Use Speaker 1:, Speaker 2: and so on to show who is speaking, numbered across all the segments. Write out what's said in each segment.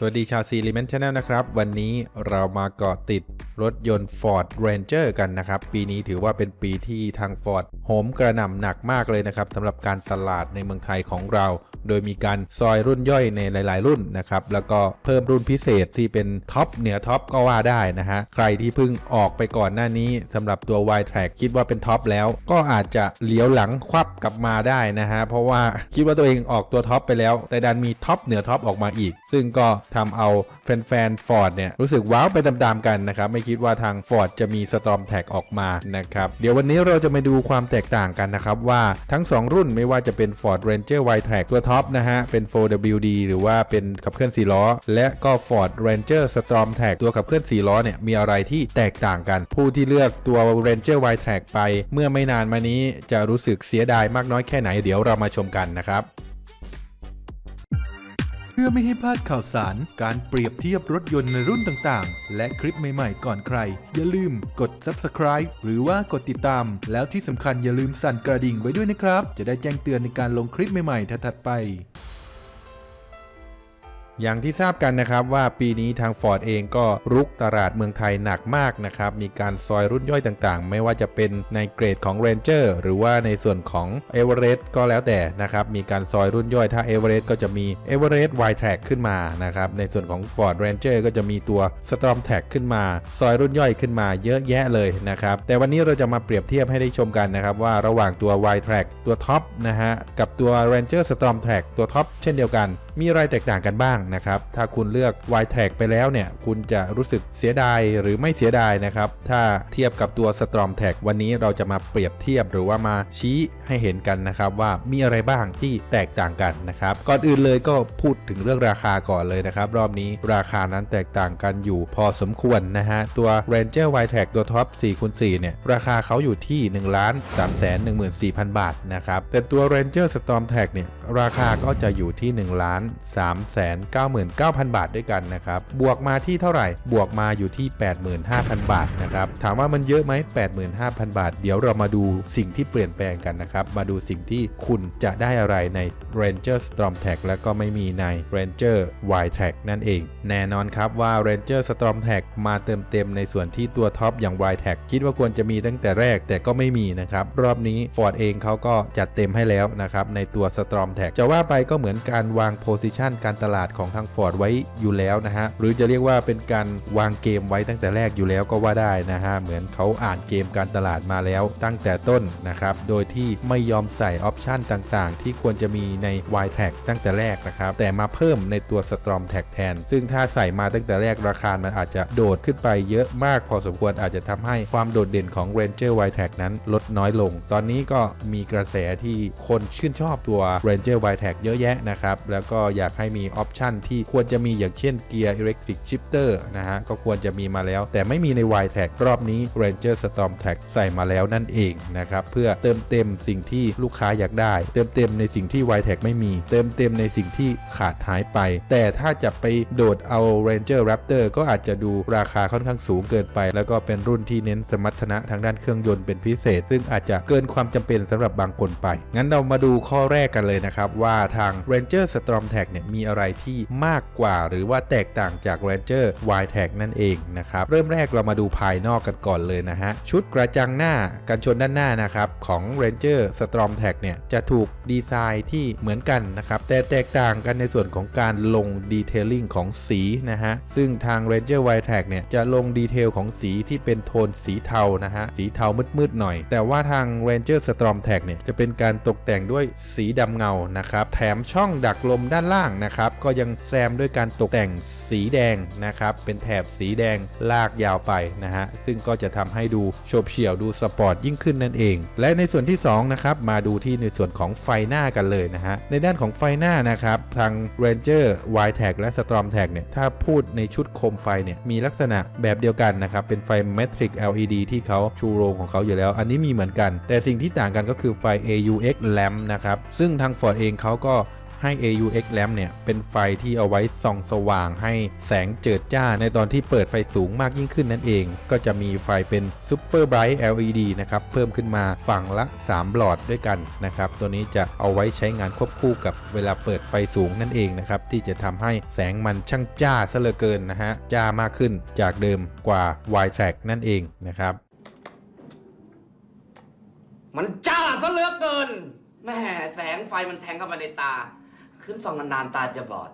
Speaker 1: สวัสดีชาวซีลิเมนชาแนลนะครับ วันนี้เรามาเกาะติดรถยนต์ Ford Ranger กันนะครับ ปีนี้ถือว่าเป็นปีที่ทาง Ford โหมกระหน่ำหนักมากเลยนะครับสำหรับการตลาดในเมืองไทยของเรา โดยมีการซอยรุ่นย่อยในหลาย ๆ รุ่นนะครับ แล้วก็เพิ่มรุ่นพิเศษที่เป็นท็อปเหนือท็อปก็ว่าได้นะฮะ ใครที่เพิ่งออกไปก่อนหน้านี้สำหรับตัว Y Track คิดว่าเป็นท็อปแล้ว ก็อาจจะเลี้ยวหลังควับกลับมาได้นะฮะ เพราะว่าคิดว่าตัวเองออกตัวท็อปไปแล้ว แต่ดันมีท็อปเหนือท็อปออกมาอีก ซึ่งก็ทำเอาแฟนๆ Ford เนี่ยรู้สึกว้าวไปตามๆกันนะครับ ไม่คิดว่าทาง Ford จะมี Storm Tag ออกมานะครับเดี๋ยววันนี้เราจะมาดูความแตกต่างกันนะครับว่าทั้ง 2 รุ่นไม่ว่าจะเป็น Ford Ranger Y Track ตัวท็อปนะฮะ เป็น 4WD หรือว่าเป็นขับเคลื่อน 4 ล้อ และก็ Ford Ranger Storm Tag ตัวขับเคลื่อน 4 ล้อเนี่ย มีอะไรที่แตกต่างกัน ผู้ที่เลือกตัว Ranger Y Track ไป เมื่อไม่นานมานี้จะรู้สึกเสียดายมากน้อยแค่ไหนเดี๋ยวเรามาชมกันนะครับ
Speaker 2: พื่อไม่ให้พลาดข่าวสาร การเปรียบเทียบรถยนต์ในรุ่นต่างๆ และคลิปใหม่ๆ ก่อนใคร อย่าลืมกด subscribe หรือว่ากดติดตาม แล้วที่สำคัญอย่าลืมสั่นกระดิ่งไว้ด้วยนะครับ จะได้แจ้งเตือนในการลงคลิปใหม่ๆถัดๆไป
Speaker 1: อย่างที่ทราบกันนะครับว่าปีนี้ทาง Ford เองก็รุกตลาดเมืองไทยหนักมากนะครับ มีการซอยรุ่นย่อยต่างๆ ไม่ว่าจะเป็นในเกรดของ Ranger หรือว่าในส่วนของ e v e r e s t ก็แล้วแต่นะครับ มีการซอยรุ่นย่อยถ้า e v e r e s t ก็จะมี e v e r e s t Y Track ขึ้นมานะครับ ในส่วนของ Ford Ranger ก็จะมีตัว Storm Tag ขึ้นมา ซอยรุ่นย่อยขึ้นมาเยอะแยะเลยนะครับ แต่วันนี้เราจะมาเปรียบเทียบให้ได้ชมกันนะครับว่าระหว่างตัว Y Track ตัวท็อปนะฮะกับตัว Ranger Storm Tag ตัวท็อปเช่นเดียวกัน มีอะไรแตกต่างกันบ้างนะครับ ถ้าคุณเลือก Y Track ไปแล้วเนี่ย คุณจะรู้สึกเสียดายหรือไม่เสียดายนะครับ ถ้าเทียบกับตัว Storm Tag วันนี้เราจะมาเปรียบเทียบหรือว่ามาชี้ให้เห็นกันนะครับ ว่ามีอะไรบ้างที่แตกต่างกันนะครับ ก่อนอื่นเลยก็พูดถึงเรื่องราคาก่อนเลยนะครับ รอบนี้ราคานั้นแตกต่างกันอยู่พอสมควรนะฮะ ตัว Ranger Y Track ตัวท็อป4คูณ4เนี่ย ราคาเขาอยู่ที่1,314,000 บาทนะครับ แต่ตัว Ranger Storm Tag เนี่ย ราคาก็จะอยู่ที่ 1 3 9 9 0 99,000 บาทด้วยกันนะครับ บวกมาที่เท่าไหร่ บวกมาอยู่ที่ 85,000 บาทนะครับ ถามว่ามันเยอะไหม85,000 บาท เดี๋ยวเรามาดูสิ่งที่เปลี่ยนแปลงกันนะครับ มาดูสิ่งที่คุณจะได้อะไรใน Ranger Storm Tag และก็ไม่มีใน Ranger Y Track นั่นเอง แน่นอนครับว่า Ranger Storm Tag มาเติมเต็มในส่วนที่ตัวท็อปอย่าง Y Track คิดว่าควรจะมีตั้งแต่แรกแต่ก็ไม่มีนะครับ รอบนี้ Ford เองเขาก็จัดเต็มให้แล้วนะครับในตัว Storm Tag จะว่าไปก็เหมือนการวาง position การตลาดของทาง Ford ไว้อยู่แล้วนะฮะหรือจะเรียกว่าเป็นการวางเกมไว้ตั้งแต่แรกอยู่แล้วก็ว่าได้นะฮะเหมือนเขาอ่านเกมการตลาดมาแล้วตั้งแต่ต้นนะครับโดยที่ไม่ยอมใส่ออปชันต่างๆ ที่ควรจะมีใน Y Tag ตั้งแต่แรกนะครับแต่มาเพิ่มในตัว Storm Tag แทน ซึ่งถ้าใส่มาตั้งแต่แรกราคามันอาจจะโดดขึ้นไปเยอะมากพอสมควรอาจจะทำให้ความโดดเด่นของ Ranger Y Tag นั้นลดน้อยลง ตอนนี้ก็มีกระแสที่คนชื่นชอบตัว Ranger Y Tag เยอะแยะนะครับแล้วก็อยากให้มีออปชันที่ควรจะมีอย่างเช่นเกียร์ Electric Shifter นะฮะ ก็ควรจะมีมาแล้ว แต่ไม่มีใน Y Tag รอบนี้ Ranger Storm Tag ใส่มาแล้วนั่นเองนะครับ เพื่อเติมเต็มสิ่งที่ลูกค้าอยากได้ เติมเต็มในสิ่งที่ Y Tag ไม่มี เติมเต็มในสิ่งที่ขาดหายไป แต่ถ้าจะไปโดดเอา Ranger Raptor ก็อาจจะดูราคาค่อนข้างสูงเกินไป แล้วก็เป็นรุ่นที่เน้นสมรรถนะทางด้านเครื่องยนต์เป็นพิเศษ ซึ่งอาจจะเกินความจำเป็นสำหรับบางคนไป งั้นเรามาดูข้อแรกกันเลยนะครับว่าทาง Ranger Storm Tag เนี่ยมีอะไรที่มากกว่า หรือว่าแตกต่างจาก Ranger Y Tag นั่นเองนะครับ เริ่มแรกเรามาดูภายนอกกันก่อนเลยนะฮะ ชุดกระจังหน้ากันชนด้านหน้านะครับของ Ranger Storm Tag เนี่ยจะถูกดีไซน์ที่เหมือนกันนะครับแต่แตกต่างกันในส่วนของการลงดีเทลลิ่งของสีนะฮะซึ่งทาง Ranger Y Tag เนี่ยจะลงดีเทลของสีที่เป็นโทนสีเทานะฮะสีเทามืดๆหน่อย แต่ว่าทาง Ranger Storm Tag เนี่ยจะเป็นการตกแต่งด้วยสีดำเงานะครับแถมช่องดักลมด้านล่างนะครับก็ยังแซมด้วยการตกแต่งสีแดงนะครับ เป็นแถบสีแดงลากยาวไปนะฮะ ซึ่งก็จะทำให้ดูโฉบเฉี่ยวดูสปอร์ตยิ่งขึ้นนั่นเอง และในส่วนที่ 2 นะครับ มาดูที่ในส่วนของไฟหน้ากันเลยนะฮะ ในด้านของไฟหน้านะครับ ทาง Ranger Y Tag และ Storm Tag เนี่ย ถ้าพูดในชุดโคมไฟเนี่ย มีลักษณะแบบเดียวกันนะครับ เป็นไฟ Matrix LED ที่เขาชูโรงของเขาอยู่แล้ว อันนี้มีเหมือนกัน แต่สิ่งที่ต่างกันก็คือไฟ AUX lamp นะครับ ซึ่งทาง Ford เองเขาก็ ให้ AUX lamp เนี่ย เป็นไฟที่เอาไว้ส่องสว่างให้แสงเจิดจ้าในตอนที่เปิดไฟสูงมากยิ่งขึ้นนั่นเอง ก็จะมีไฟเป็น Super Bright LED นะครับ เพิ่มขึ้นมาฝั่งละ 3 หลอดด้วยกันนะครับ ตัวนี้จะเอาไว้ใช้งานควบคู่กับเวลาเปิดไฟสูงนั่นเองนะครับ ที่จะทำให้แสงมันช่างจ้าซะเหลือเกินนะฮะ จ้ามากขึ้นจากเดิมกว่า Y Track นั่นเองนะครับ
Speaker 3: มันจ้าซะเหลือเกินแม่แสงไฟมันแทงเข้าไปในตา ขึ้นส่องนานๆตาจะบอด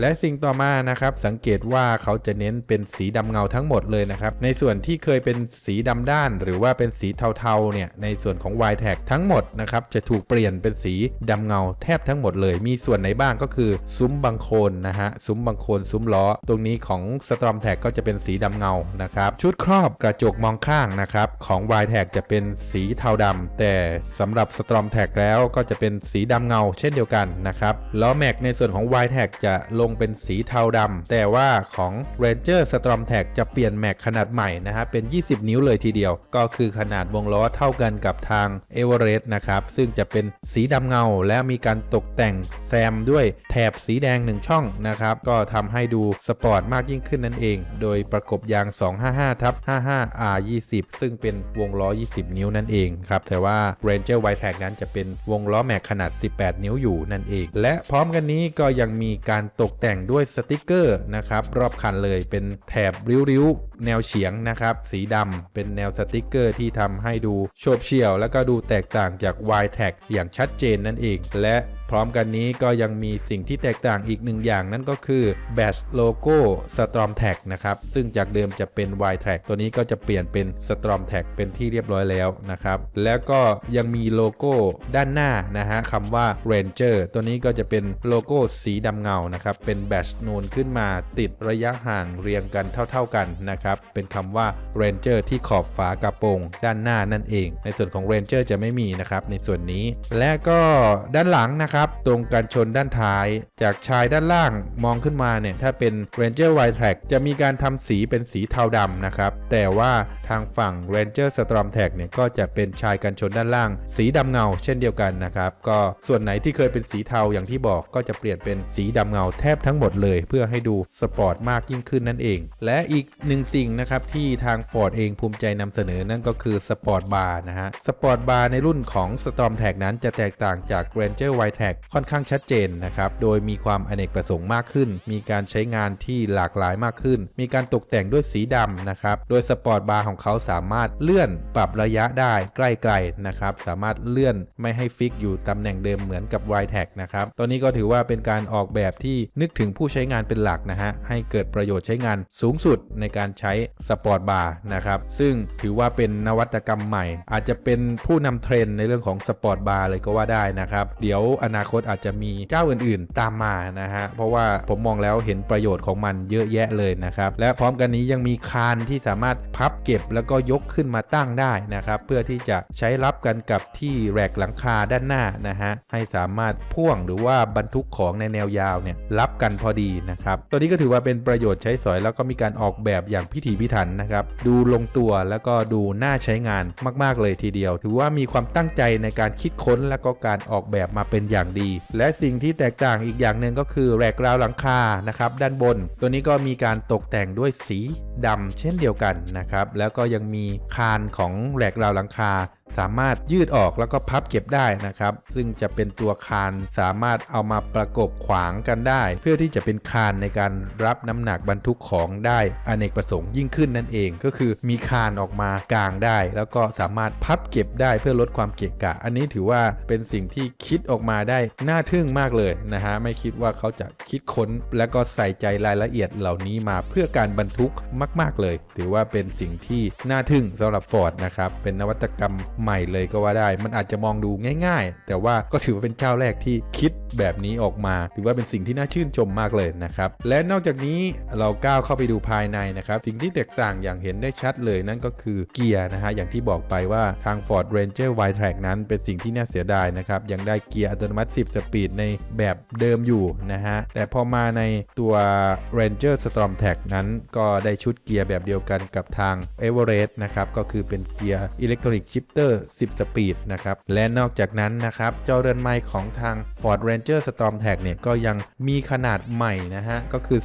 Speaker 1: และสิ่งต่อมานะครับสังเกตว่าเขาจะเน้นเป็นสีดำเงาทั้งหมดเลยนะครับ ในส่วนที่เคยเป็นสีดำด้าน หรือว่าเป็นสีเทาๆเนี่ยในส่วนของ y t a g ทั้งหมดนะครับจะถูกเปลี่ยนเป็นสีดำเงาแทบทั้งหมดเลย มีส่วนไหนบ้างก็คือซุ้มบังโคนนะฮะซุ้มบังโคนซุ้มล้อ ตรงนี้ของ Storm Tag ก็จะเป็นสีดำเงานะครับชุดครอบกระจกมองข้างนะครับของ y t a g จะเป็นสีเทาดำแต่สำหรับ Storm Tag แล้วก็จะเป็นสีดำเงา เช่นเดียวกันนะครับล้อแม็กในส่วนของ y t a g จะลงเป็นสีเทาดำแต่ว่าของ Ranger Storm Tag จะเปลี่ยนแม็กขนาดใหม่นะฮะเป็น 20 นิ้วเลยทีเดียว ก็คือขนาดวงล้อเท่ากันกับทาง e v e r e s t นะครับ ซึ่งจะเป็นสีดำเงา และมีการตกแต่งแซมด้วยแถบสีแดง 1 ช่องนะครับ ก็ทำให้ดูสปอร์ตมากยิ่งขึ้นนั่นเอง โดยประกบยาง 255ทับ 55 R 20 ซึ่งเป็นวงล้อ 20 นิ้วนั่นเองครับ แต่ว่า Ranger Wide Track นั้นจะเป็นวงล้อแม็กขนาด 18 นิ้วอยู่นั่นเอง และพร้อมกันนี้ก็ยังมีการตกกแต่งด้วยสติกเกอร์นะครับรอบคันเลยเป็นแถบริ้วๆ แนวเฉียงนะครับสีดำเป็นแนวสติกเกอร์ที่ทำให้ดูโฉบเฉี่ยว แล้วก็ดูแตกต่างจาก y t a g อย่างชัดเจนนั่นเอง และพร้อมกันนี้ก็ยังมีสิ่งที่แตกต่างอีกหนึ่งอย่างนั่นก็คือ Bash Logo Storm Tag นะครับ ซึ่งจากเดิมจะเป็น Y Track ตัวนี้ก็จะเปลี่ยนเป็น Storm Tag เป็นที่เรียบร้อยแล้วนะครับ แล้วก็ยังมีโลโก้ด้านหน้านะฮะคำว่า Ranger ตัวนี้ก็จะเป็นโลโก้สีดำเงานะครับ เป็นแบชนูนขึ้นมาติดระยะห่างเรียงกันเท่า ๆกันนะครับ เป็นคำว่า Ranger ที่ขอบฝากระโปรงด้านหน้านั่นเอง ในส่วนของ Ranger จะไม่มีนะครับในส่วนนี้ และก็ด้านหลังนะครับตรงกันชนด้านท้าย จากชายด้านล่างมองขึ้นมาเนี่ยถ้าเป็น Ranger Wide Track จะมีการทำสีเป็นสีเทาดำนะครับ แต่ว่าทางฝั่ง Ranger Storm Tag เนี่ยก็จะเป็นชายกันชนด้านล่าง สีดำเงา เช่นเดียวกันนะครับ ก็ส่วนไหนที่เคยเป็นสีเทาอย่างที่บอกก็จะเปลี่ยนเป็นสีดำเงาแทบทั้งหมดเลย เพื่อให้ดูสปอร์ตมากยิ่งขึ้นนั่นเอง และอีกหนึ่งสิ่งนะครับที่ทาง Ford เองภูมิใจนำเสนอนั่นก็คือสปอร์ตบาร์นะฮะสปอร์ตบาร์ในรุ่นของ Storm Tag นั้นจะแตกต่างจาก Ranger Wide ค่อนข้างชัดเจนนะครับ โดยมีความอเนกประสงค์มากขึ้น มีการใช้งานที่หลากหลายมากขึ้น มีการตกแต่งด้วยสีดำนะครับ โดยสปอร์ตบาร์ของเขาสามารถเลื่อนปรับระยะได้ใกล้ๆนะครับ สามารถเลื่อนไม่ให้ฟิกอยู่ตำแหน่งเดิมเหมือนกับ y t a g นะครับตัวนี้ก็ถือว่าเป็นการออกแบบที่นึกถึงผู้ใช้งานเป็นหลักนะฮะ ให้เกิดประโยชน์ใช้งานสูงสุดในการใช้สปอร์ตบาร์นะครับ ซึ่งถือว่าเป็นนวัตกรรมใหม่ อาจจะเป็นผู้นำเทรนด์ในเรื่องของสปอร์ตบาร์เลยก็ว่าได้นะครับ เดี๋ยวอนาคตอาจจะมีเจ้าอื่นๆ ตามมานะฮะเพราะว่าผมมองแล้วเห็นประโยชน์ของมันเยอะแยะเลยนะครับและพร้อมกันนี้ยังมีคานที่สามารถพับเก็บแล้วก็ยกขึ้นมาตั้งได้นะครับเพื่อที่จะใช้รับกันกับที่แรกหลังคาด้านหน้านะฮะให้สามารถพ่วงหรือว่าบรรทุกของในแนวยาวเนี่ยรับกันพอดีนะครับตัวนี้ก็ถือว่าเป็นประโยชน์ใช้สอยแล้วก็มีการออกแบบอย่างพิถีพิถันนะครับดูลงตัวแล้วก็ดูน่าใช้งานมาก ๆ เลยทีเดียว ถือว่ามีความตั้งใจในการคิดค้นและก็การออกแบบมาเป็นอย่างดี และสิ่งที่แตกต่างอีกอย่างหนึ่งก็คือแรกราวหลังคานะครับด้านบน ตัวนี้ก็มีการตกแต่งด้วยสีดำเช่นเดียวกันนะครับแล้วก็ยังมีคานของแรกราวหลังคา สามารถยืดออกแล้วก็พับเก็บได้นะครับ ซึ่งจะเป็นตัวคานสามารถเอามาประกบขวางกันได้ เพื่อที่จะเป็นคานในการรับน้ำหนักบรรทุกของได้อเนกประสงค์ยิ่งขึ้นนั่นเอง ก็คือมีคานออกมากลางได้ แล้วก็สามารถพับเก็บได้เพื่อลดความเกะกะ อันนี้ถือว่าเป็นสิ่งที่คิดออกมาได้น่าทึ่งมากเลยนะฮะไม่คิดว่าเขาจะคิดค้น แล้วก็ใส่ใจรายละเอียดเหล่านี้มาเพื่อการบรรทุกมาก ๆ เลย ถือว่าเป็นสิ่งที่น่าทึ่งสำหรับ Ford นะครับเป็นนวัตกรรมใหม่เลยก็ว่าได้ มันอาจจะมองดูง่าย ๆ แต่ว่าก็ถือว่าเป็นเจ้าแรกที่คิดแบบนี้ออกมา ถือว่าเป็นสิ่งที่น่าชื่นชมมากเลยนะครับ และนอกจากนี้เราก้าวเข้าไปดูภายในนะครับ สิ่งที่แตกต่างอย่างเห็นได้ชัดเลยนั่นก็คือเกียร์นะฮะ อย่างที่บอกไปว่าทาง Ford Ranger w i t r a c k นั้นเป็นสิ่งที่น่าเสียดายนะครับ ยังได้เกียร์อัตโนมัติ 10 สปีดในแบบเดิมอยู่นะฮะ แต่พอมาในตัว Ranger Storm Tag นั้นก็ได้ชุดเกียร์แบบเดียวกันกับทาง Everest นะครับ ก็คือเป็นเกียร์อิเล็กทรอนิกส์ชิปเตอร์10 Speed นะครับ และนอกจากนั้นนะครับจอเรือนไม้ของทาง Ford Ranger Storm Tag เนี่ยก็ยังมีขนาดใหม่นะฮะ ก็คือ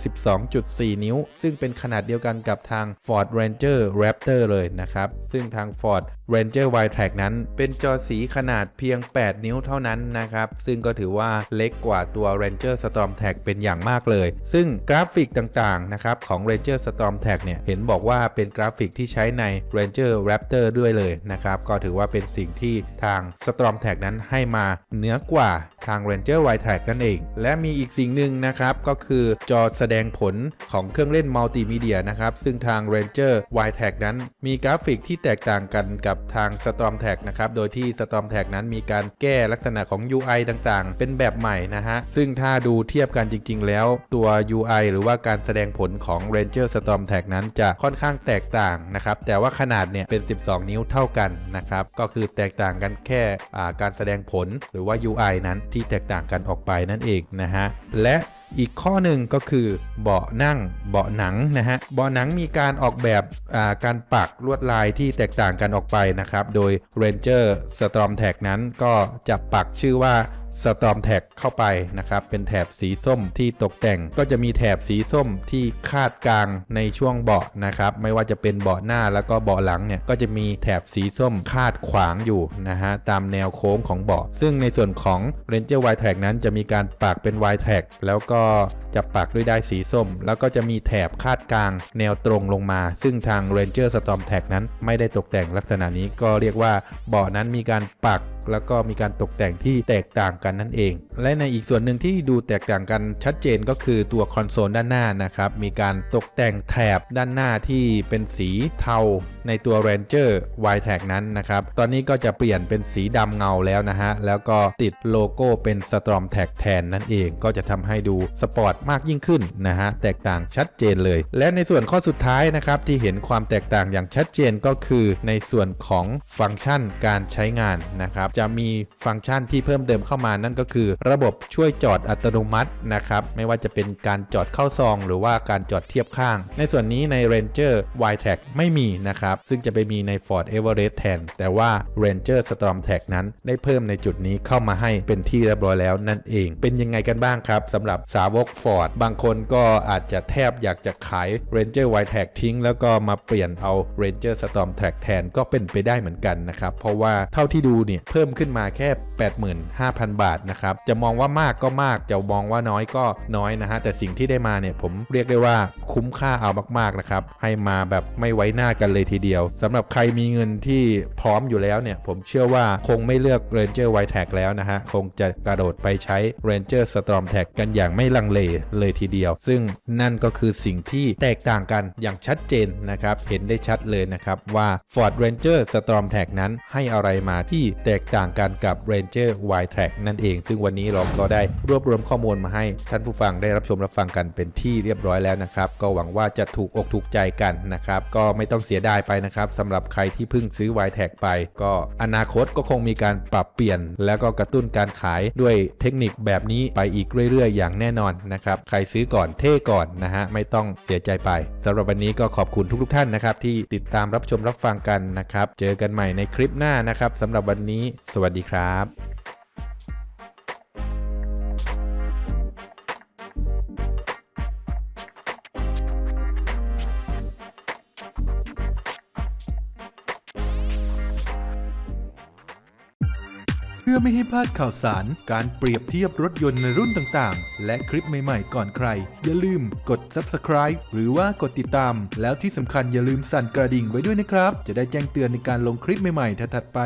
Speaker 1: 12.4 นิ้ว ซึ่งเป็นขนาดเดียวกันกับทาง Ford Ranger Raptor เลยนะครับ ซึ่งทาง Ford Ranger w i t r a c นั้น เป็นจอสีขนาดเพียง 8 นิ้วเท่านั้นนะครับ ซึ่งก็ถือว่าเล็กกว่าตัว Ranger Storm Tag เป็นอย่างมากเลย ซึ่งกราฟิกต่างๆนะครับของ Ranger Storm Tag เนี่ยเห็นบอกว่าเป็นกราฟิกที่ใช้ใน Ranger Raptor ด้วยเลยนะครับ ก็ถือว่าเป็นสิ่งที่ทาง Storm Tag นั้นให้มาเหนือกว่าทาง Ranger w i t r a c นั่นเอง และมีอีกสิ่งหนึ่งนะครับก็คือจอแสดงผลของเครื่องเล่นมัลติมีเดียนะครับซึ่งทาง Ranger w i t r a c นั้น มีกราฟิกที่แตกต่างกันกับทาง Storm Tag นะครับ โดยที่ Storm Tag นั้นมีการแก้ลักษณะของ UI ต่างๆ เป็นแบบใหม่นะฮะ ซึ่งถ้าดูเทียบกันจริง ๆ แล้วตัว UI หรือว่าการแสดงผลของ Ranger Storm Tag นั้นจะค่อนข้างแตกต่างนะครับ แต่ว่าขนาดเนี่ยเป็น 12 นิ้วเท่ากันนะครับ ก็คือแตกต่างกันแค่การแสดงผลหรือว่า UI นั้นที่แตกต่างกันออกไปนั่นเองนะฮะ และ อีกข้อหนึ่งก็คือเบาะนั่งเบาะหนังนะฮะเบาะหนังมีการออกแบบการปักลวดลายที่แตกต่างกันออกไปนะครับ โดย Ranger Storm Tag นั้นก็จะปักชื่อว่า Storm Tag เข้าไปนะครับ เป็นแถบสีส้มที่ตกแต่ง ก็จะมีแถบสีส้มที่คาดกลางในช่วงเบาะนะครับ ไม่ว่าจะเป็นเบาะหน้าแล้วก็เบาะหลังเนี่ย ก็จะมีแถบสีส้มคาดขวางอยู่นะฮะ ตามแนวโค้งของเบาะ ซึ่งในส่วนของ Ranger Y Tag นั้นจะมีการปักเป็น Y Tag แล้วก็จะปักด้วยด้ายสีส้ม แล้วก็จะมีแถบคาดกลางแนวตรงลงมา ซึ่งทาง Ranger Storm Tag นั้นไม่ได้ตกแต่งลักษณะนี้ก็เรียกว่าเบาะนั้นมีการปักแล้วก็มีการตกแต่งที่แตกต่างกันนั่นเอง และในอีกส่วนหนึ่งที่ดูแตกต่างกันชัดเจนก็คือตัวคอนโซลด้านหน้านะครับมีการตกแต่งแถบด้านหน้าที่เป็นสีเทาในตัว Ranger Y Tag นั้นนะครับตอนนี้ก็จะเปลี่ยนเป็นสีดำเงาแล้วนะฮะแล้วก็ติดโลโก้เป็น Storm Tag แทนนั่นเองก็จะทำให้ดูสปอร์ตมากยิ่งขึ้นนะฮะแตกต่างชัดเจนเลย และในส่วนข้อสุดท้ายนะครับที่เห็นความแตกต่างอย่างชัดเจนก็คือในส่วนของฟังก์ชันการใช้งานนะครับจะมีฟังก์ชันที่เพิ่มเติมเข้ามานั่นก็คือ ระบบช่วยจอดอัตโนมัตินะครับไม่ว่าจะเป็นการจอดเข้าซอง หรือว่าการจอดเทียบข้าง ในส่วนนี้ใน Ranger Y Tag ไม่มีนะครับซึ่งจะไปมีใน Ford Everest แทน แต่ว่า Ranger Storm Tag นั้นได้เพิ่มในจุดนี้เข้ามาให้เป็นที่เรียบร้อยแล้วนั่นเอง เป็นยังไงกันบ้างครับสำหรับสาวก Ford บางคนก็อาจจะแทบอยากจะขาย Ranger Y Tag ทิ้ง แล้วก็มาเปลี่ยนเอา Ranger Storm Tag แทนก็เป็นไปได้เหมือนกันนะครับเพราะว่าเท่าที่ดูเนี่ยเพิ่มขึ้นมาแค่ 85,000 บาทนะครับ จะมองว่ามากก็มาก จะมองว่าน้อยก็น้อยนะฮะ แต่สิ่งที่ได้มาเนี่ยผมเรียกได้ว่าคุ้มค่าเอามากๆนะครับ ให้มาแบบไม่ไว้หน้ากันเลยทีเดียวสำหรับใครมีเงินที่พร้อมอยู่แล้วเนี่ย ผมเชื่อว่าคงไม่เลือก Ranger Y Tag แล้วนะฮะ คงจะกระโดดไปใช้ Ranger Storm Tag กันอย่างไม่ลังเลเลยทีเดียว ซึ่งนั่นก็คือสิ่งที่แตกต่างกันอย่างชัดเจนนะครับ เห็นได้ชัดเลยนะครับว่า Ford Ranger Storm Tag นั้นให้อะไรมาที่แตกต่างกันกับ Ranger Y Tag นั่นเอง ซึ่งวันนี้เราก็ได้รวบรวมข้อมูลมาให้ท่านผู้ฟังได้รับชมรับฟังกันเป็นที่เรียบร้อยแล้วนะครับ ก็หวังว่าจะถูกอกถูกใจกันนะครับ ก็ไม่ต้องเสียดายไปนะครับสำหรับใครที่เพิ่งซื้อ Y Tag ไป ก็อนาคตก็คงมีการปรับเปลี่ยน แล้วก็กระตุ้นการขายด้วยเทคนิคแบบนี้ไปอีกเรื่อย ๆ อย่างแน่นอนนะครับใครซื้อก่อนเท่ก่อนนะฮะไม่ต้องเสียใจไปสำหรับวันนี้ก็ขอบคุณทุกๆท่านนะครับที่ติดตามรับชมรับฟังกันนะครับ เจอกันใหม่ในคลิปหน้านะครับสำหรับวันนี้สวัสดีครับ
Speaker 2: เพื่อไม่ให้พลาดข่าวสาร การเปรียบเทียบรถยนต์ในรุ่นต่างๆ และคลิปใหม่ๆ ก่อนใคร อย่าลืมกด subscribe หรือว่ากดติดตาม แล้วที่สำคัญอย่าลืมสั่นกระดิ่งไว้ด้วยนะครับ จะได้แจ้งเตือนในการลงคลิปใหม่ๆ ถัดๆไป